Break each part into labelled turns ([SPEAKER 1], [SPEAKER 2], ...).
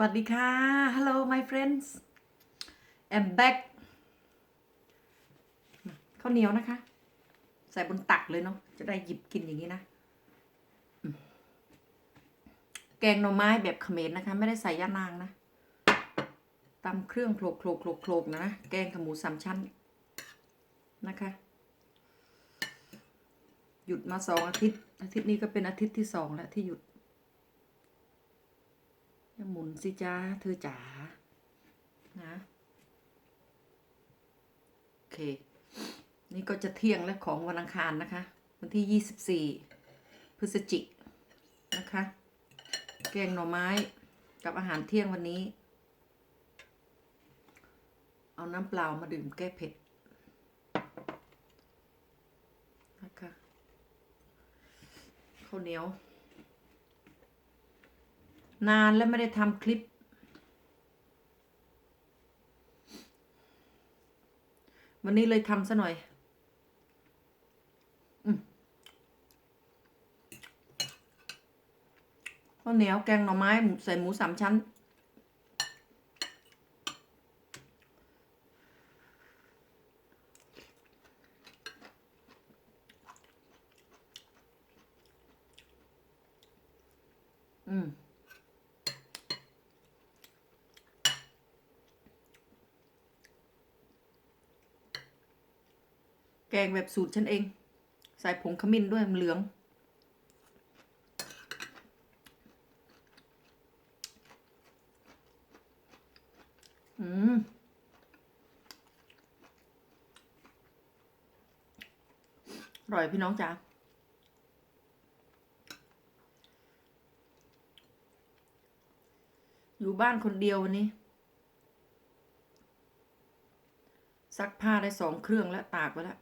[SPEAKER 1] วัสดีค่ะ Hello my friends I'm back ข้าวเหนียวนะคะ ใส่บนตักเลยเนาะ จะได้หยิบกินอย่างนี้นะ แกงหน่อไม้แบบเขมรนะคะ ไม่ได้ใส่ยานางนะตำเครื่องโคลกโคลกโคลกโคลกนะนะแกงกับหมูสามชั้นนะคะ หยุดมาสองอาทิตย์ อาทิตย์นี้ก็เป็นอาทิตย์ที่สองแล้วที่หยุด อย่าหมุนสิจ้าเธอจ๋านะโอเค นี่ก็จะเที่ยงแล้วของวันอังคารนะคะ วันที่24พฤศจิกนะคะ แกงหน่อไม้กับอาหารเที่ยงวันนี้ เอาน้ำเปล่ามาดื่มแก้เผ็ดนะคะข้าวเหนียว นานแล้วไม่ได้ทำคลิป วันนี้เลยทำซะหน่อยอข้าวเหนียวแกงหน่อไม้ใส่หมูสามชั้น อืม งแบบสูตรฉันเอง ใส่ผงขมิ้นด้วยมันเหลือง อืมอร่อยพี่น้องจ๋าอยู่บ้านคนเดียววันนี้ ซักผ้าได้สองเครื่องแล้วตากไว้แล้ว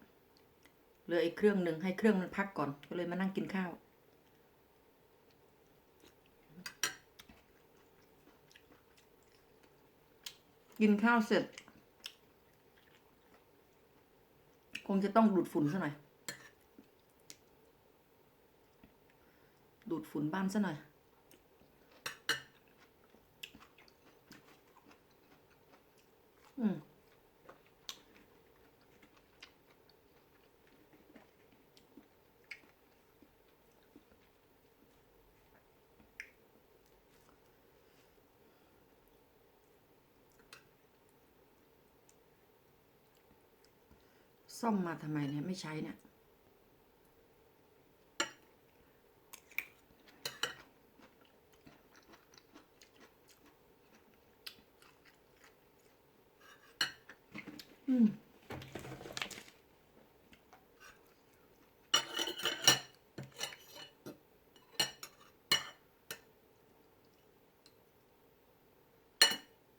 [SPEAKER 1] เหลืออีกเครื่องหนึ่งให้เครื่องมันพักก่อน ก็เลยมานั่งกินข้าว กินข้าวเสร็จ คงจะต้องดูดฝุ่นซะหน่อย ดูดฝุ่นบ้านซะหน่อยอืม ซ่อมมาทำไมเนี่ยไม่ใช้เนี่ยอืม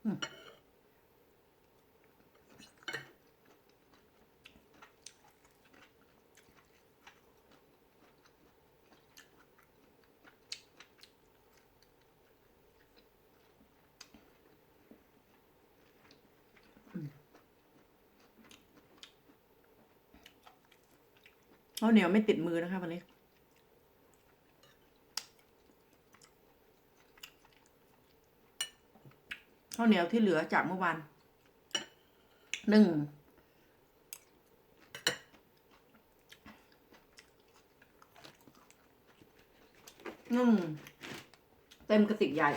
[SPEAKER 1] อืม ข้าวเหนียวไม่ติดมือนะคะวันนี้ ข้าวเหนียวที่เหลือจากเมื่อวานหนึ่งหนึ่งเต็มกระติกใหญ่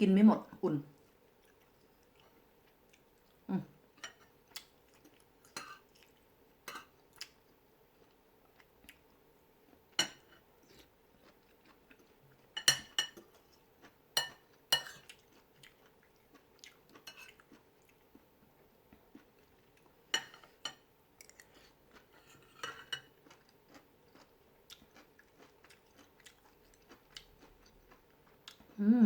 [SPEAKER 1] กินไม่หมด อุ่น อื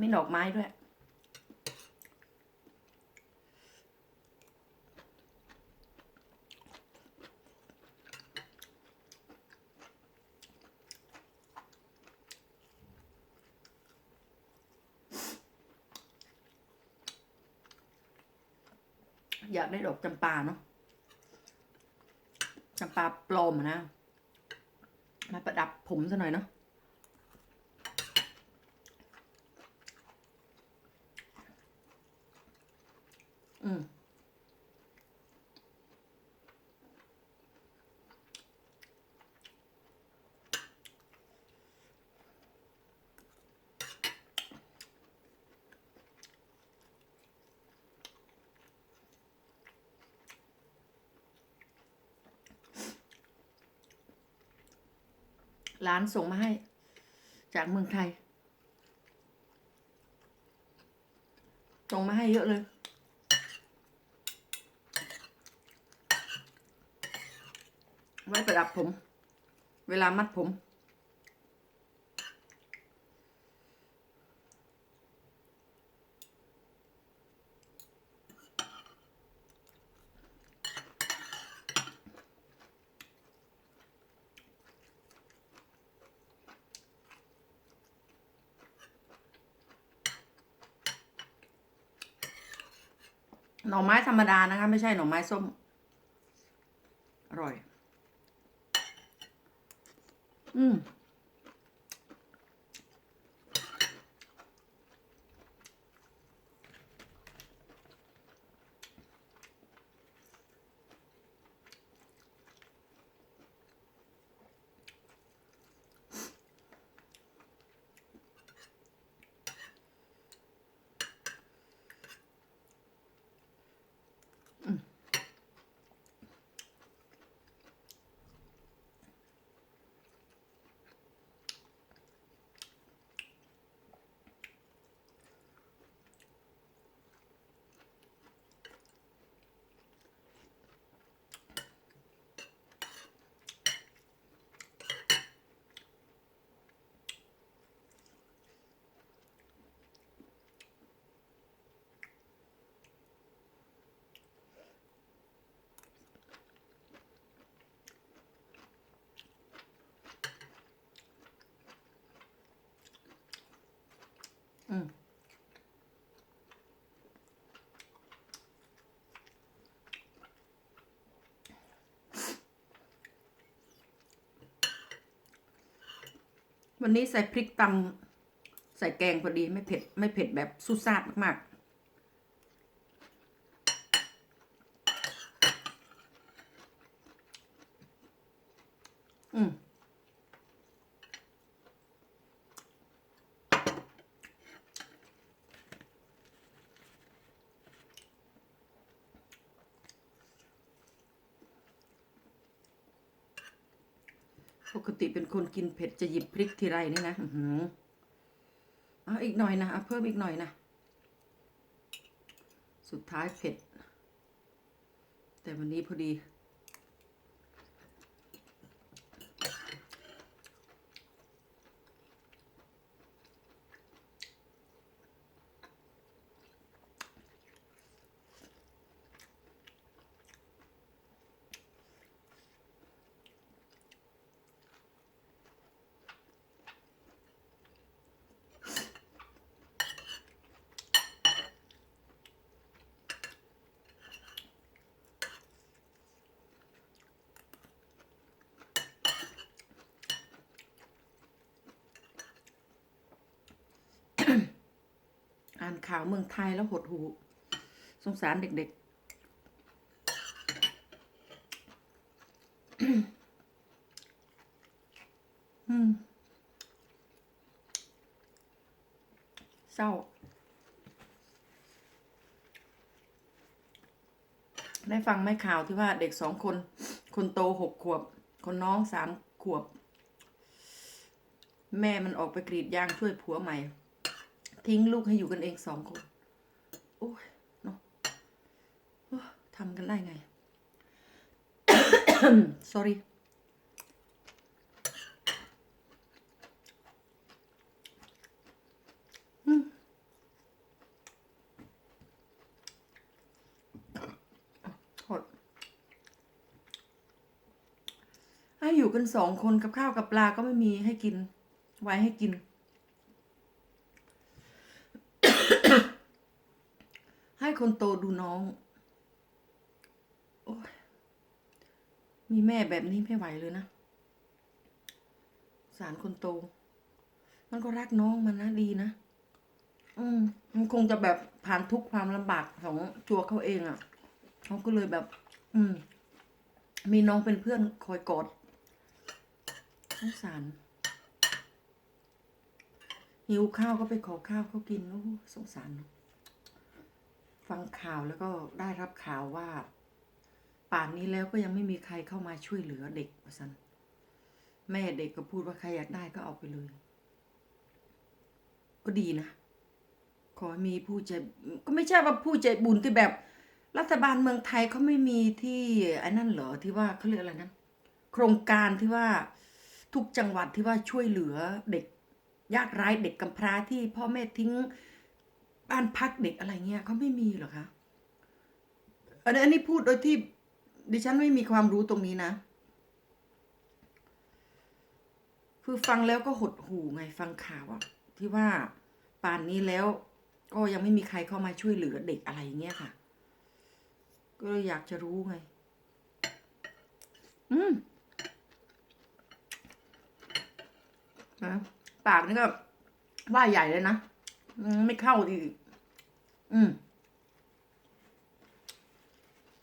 [SPEAKER 1] มีดอกไม้ด้วย อยากได้ดอกจำปาเนาะจำปาปลอมนะ มาประดับผมซะหน่อยเนาะ อืมร้านส่งมาให้ จากเมืองไทย ส่งมาให้เยอะเลย ไว้ประดับผม เวลามัดผม หน่อไม้ธรรมดานะคะ ไม่ใช่หน่อไม้ส้ม อร่อย อืม อืม วันนี้ใส่พริกตำใส่แกงพอดีไม่เผ็ดไม่เผ็ดแบบซุซ่าดมากๆ อืม ปกติเป็นคนกินเผ็ดจะหยิบพริกทีไรนี่นะอือเอาอีกหน่อยนะเอาเพิ่มอีกหน่อยนะ สุดท้ายเผ็ด แต่วันนี้พอดี อ่าน ข่าวเมืองไทยแล้วหดหู สงสารเด็กๆ อืมเศร้า ได้ฟังไหมข่าวที่ว่าเด็กสองคน คนโตหกขวบ คนน้องสามขวบ แม่มันออกไปกรีดยางช่วยผัวใหม่ ทิ้งลูกให้อยู่กันเองสองคนโอ้ยเนาะทำกันได้ไง sorry ให้อยู่กันสองคนกับข้าวกับปลาก็ไม่มีให้กิน ไว้ให้กิน คนโตดูน้องโอ้ยมีแม่แบบนี้ไม่ไหวเลยนะ สารคนโต มันก็รักน้องมันนะดีนะ อืม มันคงจะแบบผ่านทุกความลำบากของตัวเขาเองอะ่ะเขาก็เลยแบบ อืม มีน้องเป็นเพื่อนคอยกอดสงสารหิวข้าวก็ไปขอข้าวเขากินโอ้สงสารเนอะ ฟังข่าวแล้วก็ได้รับข่าวว่า ป่านนี้แล้วก็ยังไม่มีใครเข้ามาช่วยเหลือเด็กว่าสันแม่เด็กก็พูดว่าใครอยากได้ก็เอาไปเลย ก็ดีนะ ขอมีผู้ใจก็ไม่ใช่ว่าผู้ใจบุญที่แบบ รัฐบาลเมืองไทยเขาไม่มีที่ไอ้นั่นเหรอที่ว่าเขาเรียกอะไรนะโครงการที่ว่าทุกจังหวัดที่ว่าช่วยเหลือเด็กยากไร้เด็กกำพร้าที่พ่อแม่ทิ้ง บ้านพักเด็กอะไรเงี้ยเขาไม่มีหรอคะอันนี้อันนี้พูดโดยที่ดิฉันไม่มีความรู้ตรงนี้นะ คือฟังแล้วก็หดหูไงฟังข่าวอะที่ว่าป่านนี้แล้ว ก็ยังไม่มีใครเข้ามาช่วยเหลือเด็กอะไรเงี้ยค่ะ ก็เลยอยากจะรู้ไง อืมนะปากนี่ก็ว่าใหญ่เลยนะ ไม่เข้าดี อืม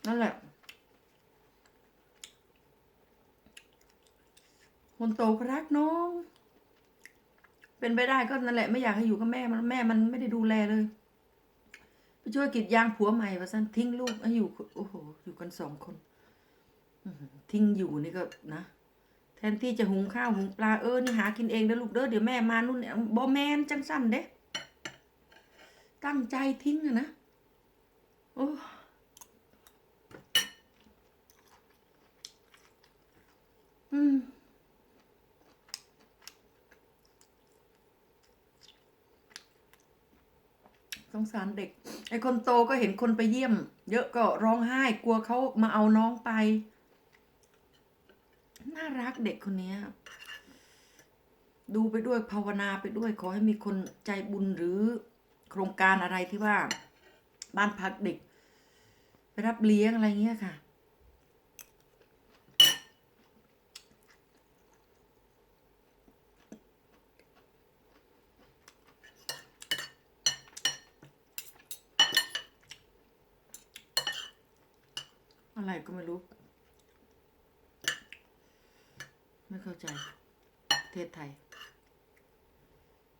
[SPEAKER 1] นั่นแหละ คนโตก็รักน้อง เป็นไปได้ก็นั่นแหละ ไม่อยากให้อยู่กับแม่มันแม่มันไม่ได้ดูแลเลย ไปช่วยกรีดยางผัวใหม่ว่าสั้นทิ้งลูกให้อยู่ โอ้โห อยู่กันสองคนทิ้งอยู่นี่ก็นะแทนที่จะหุงข้าวหุงปลาเออนี่หากินเองเด้อลูกเด้อเดี๋ยวแม่มานู่นเนี่ยบอแมนจังสั้นเด้ ตั้งใจทิ้งอะนะ โอ้อืมสงสารเด็ก ไอ้คนโตก็เห็นคนไปเยี่ยม เยอะก็ร้องไห้กลัวเขามาเอาน้องไป น่ารักเด็กคนนี้ดูไปด้วยภาวนาไปด้วยขอให้มีคนใจบุญหรือ โครงการอะไรที่ว่า บ้านพักเด็ก ไปรับเลี้ยงอะไรเงี้ยค่ะ อะไรก็ไม่รู้ ไม่เข้าใจประเทศไทย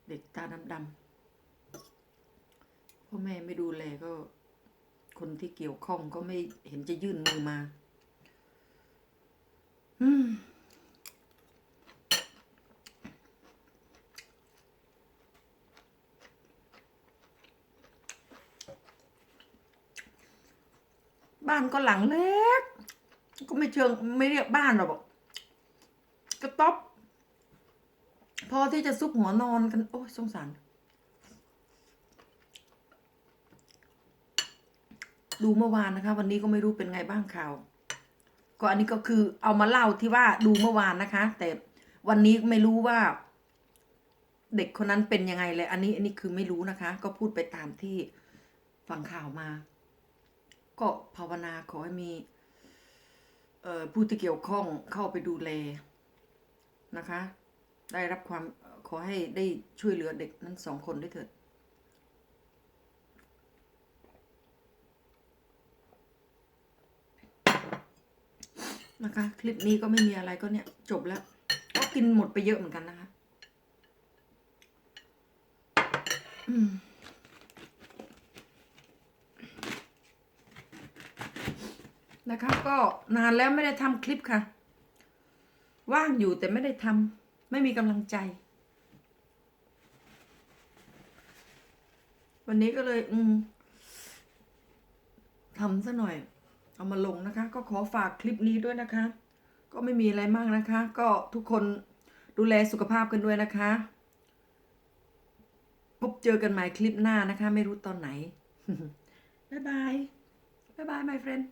[SPEAKER 1] เด็กตาดำๆ พ่อแม่ไม่ดูแลก็ คนที่เกี่ยวข้องก็ไม่เห็นจะยื่นมือมา อืมบ้านก็หลังเล็ก ก็ไม่เชิงไม่เรียกบ้านหรอกกกระต๊อบ พอที่จะซุกหัวนอนกัน โอ้ยสงสาร ดูเมื่อวานนะคะ วันนี้ก็ไม่รู้เป็นไงบ้างข่าวก็อันนี้ก็คือเอามาเล่าที่ว่าดูเมื่อวานนะคะ แต่วันนี้ไม่รู้ว่า เด็กคนนั้นเป็นยังไงเลย อันนี้อันนี้คือไม่รู้นะคะ ก็พูดไปตามที่ฟังข่าวมา ก็ภาวนาขอให้มีเอ่อผู้ที่เกี่ยวข้องเข้าไปดูแลนะคะ ได้รับความขอให้ได้ช่วยเหลือเด็กนั้นสองคนด้วยเถิด นะคะ คลิปนี้ก็ไม่มีอะไรก็เนี่ย จบแล้วก็กินหมดไปเยอะเหมือนกันนะคะ อืมนะคะก็นานแล้วไม่ได้ทำคลิปค่ะ ว่างอยู่แต่ไม่ได้ทำไม่มีกำลังใจ วันนี้ก็เลย อืมทำซะหน่อย เอามาลงนะคะ ก็ขอฝากคลิปนี้ด้วยนะคะ ก็ไม่มีอะไรมากนะคะ ก็ทุกคนดูแลสุขภาพกันด้วยนะคะ พบเจอกันใหม่คลิปหน้านะคะ ไม่รู้ตอนไหน บ๊ายบาย บ๊ายบาย my friend